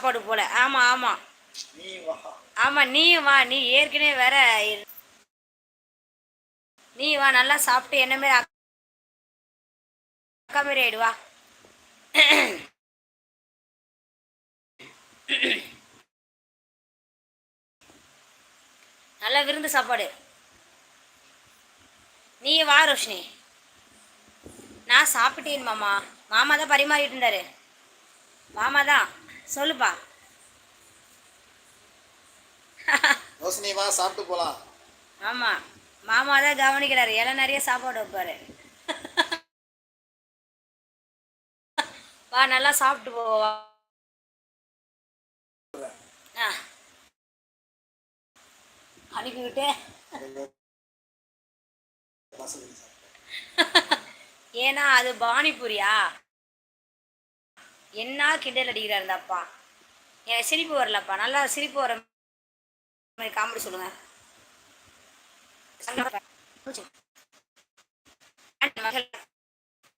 சாப்பாடு போல. ஆமாம் ஆமாம் நீ வா. ஆமாம் நீயும் வா. நீ ஏற்கனவே வேற நீ வா நல்லா சாப்பிட்டு என்ன மாரி அக்கா மாரி ஆயிடு வா. நல்ல விருந்து சாப்பாடு. நீ வா ரோஷினி. நான் சாப்பிட்டேன் மாமா. மாமா தான் பரிமாறிட்டு இருந்தாரு. மாமா தான். சொல்லுப்பா. ரோஷினி வா சாப்பிட்டு போலாம். ஆமாம் மாமா தான் கவனிக்கிறாரு. இலை நிறைய சாப்பாடு வைப்பாரு. வா நல்லா சாப்பிட்டு போ வா. ஆ. அனுப்பிவிட்டு. ஏன்னா அது பானிபூரியா? என்ன கிண்டல் அடிக்கிறார் இந்த அப்பா எனக்கு சிரிப்பு வரலப்பா. நல்லா சிரிப்பு வர மாதிரி காமெடி சொல்லுங்க.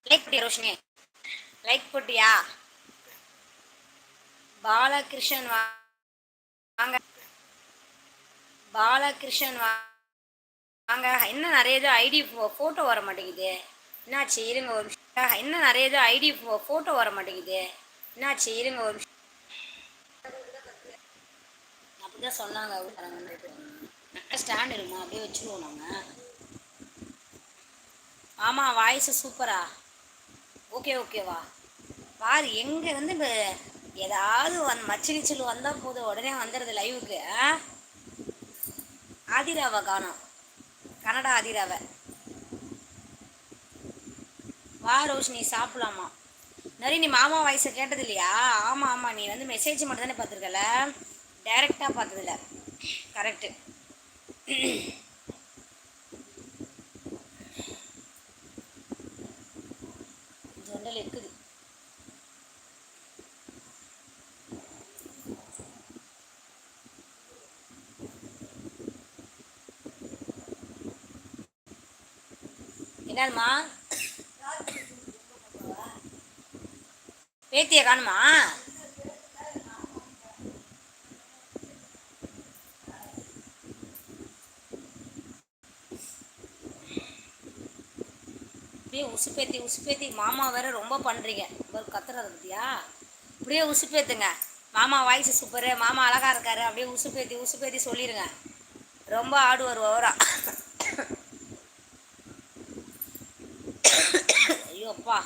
லைக் போட்டியா ரோஷினி? லைக் போட்டியா? பாலகிருஷ்ணன் வா- வாங்க. பாலகிருஷ்ணன் வா- வாங்க. என்ன நிறைய இது ஐடி ஃபோட்டோ வர மாட்டேங்குது. என்னாச்சு? இருங்க ஒரு நிமிஷம். என்ன நிறைய இது ஐடி ஃபோட்டோ வர மாட்டேங்குது. என்னாச்சு? இருங்க ஒரு அப்படி அப்படிதான் சொன்னாங்க ஸ்டாண்ட் இருக்குமா? அப்படியே வச்சுருவோம் நாங்கள் ஆமாம் வாய்ஸு சூப்பரா ஓகே ஓகேவா பாரு எங்கே வந்து இப்போ ஏதாவது வந் மச்சினிச்சல் வந்தால் போதும். உடனே வந்துடுது லைவுக்கு ஆ? ஆதிராவை காணோம். கனடா ஆதிராவை. வா ரோஷினி சாப்பிடலாமா? நிறைய நீ மாமா வாய்ஸை கேட்டது இல்லையா ஆமாம் ஆமாம் நீ வந்து மெசேஜ் மட்டும் தானே பார்த்துருக்கல டைரெக்டாக பார்த்ததில்ல. கரெக்டு ஜொண்டல் இருக்குது என்னம்மா பேத்திய காணுமா? அப்படியே உசுப்பேத்தி உசுப்பேத்தி மாமா வேற ரொம்ப பண்ணுறீங்க ஒரு கத்துறது பத்தியா? அப்படியே உசுப்பேத்துங்க மாமா வாய்ஸ் சூப்பரு மாமா அழகா இருக்காரு. அப்படியே உசுப்பேத்தி உசுப்பேத்தி சொல்லிடுங்க ரொம்ப ஆடுவார் ஓவரா. ஐயோ அப்பா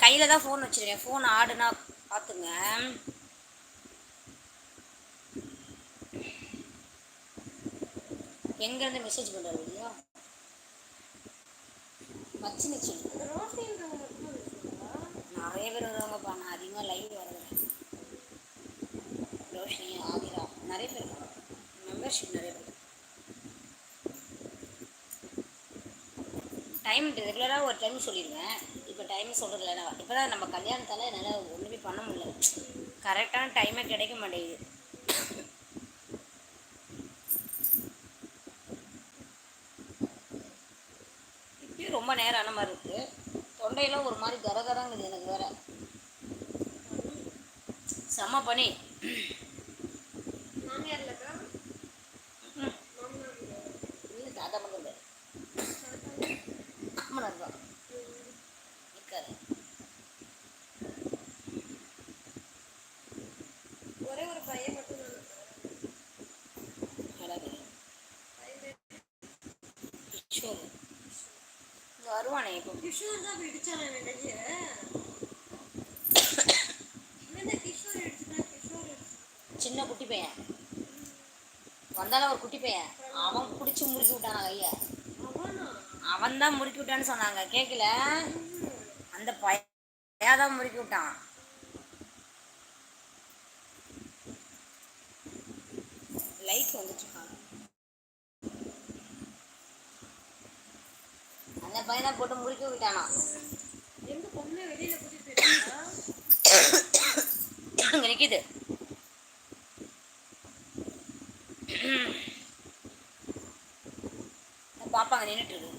நான் கையில் தான் ஃபோன் வச்சுருக்கேன். ஃபோன் ஆடுனா பார்த்துங்க எங்கேருந்து மெசேஜ் பண்ணுறது இல்லையா? மச்சினி சொல்லு நிறைய பேர் வருவாங்கப்பா. நான் அதிகமாக லைவ் வரதில்லை. ரோஷினி ஆதிரா நிறைய பேர் மெம்பர்ஷிப் நிறைய பேர். டைம் ரெகுலராக ஒரு டைம் சொல்லிடுவேன் இப்போ டைம் சொல்கிறதில்ல நான் இப்போ தான் நம்ம கல்யாணத்தால் என்னால் ஒன்றுமே பண்ண முடியல. கரெக்டான டைமே கிடைக்க மாட்டேங்குது. இப்பயும் ரொம்ப நேரம் ஆன மாதிரி இருக்குது தொண்டையெல்லாம் ஒரு மாதிரி கரகரங்குது எனக்கு வேற. செம்ம பனி. ம். இல்லை. தாத்தா மட்டும் இல்லை மாமனார் தான் இருக்காரு ஒரே ஒரு பையன் மட்டும் அழகு கிஷோர் இங்க வருவானே இப்போ. கிஷோர் தான் பிடிச்சான கிஷோர் சின்ன குட்டி பையன். வந்தாலும் ஒரு குட்டி பையன். அவன் பிடிச்சி முறுக்கி விட்டானா கையை. அவனா? தான் முறுக்கி விட்டான்னு சொன்னாங்க. கேட்கல அந்த பையன் தான் முறுக்கி விட்டான். லைக் வந்துட்டு இருக்கான். அந்த பையன் தான் போட்டு முறுக்கி விட்டானா. எங்க பொண்ணு வெளியில கூட்டிட்டு அங்க நிக்குது. பாப்பா அங்க நின்றுட்டு இருக்கு.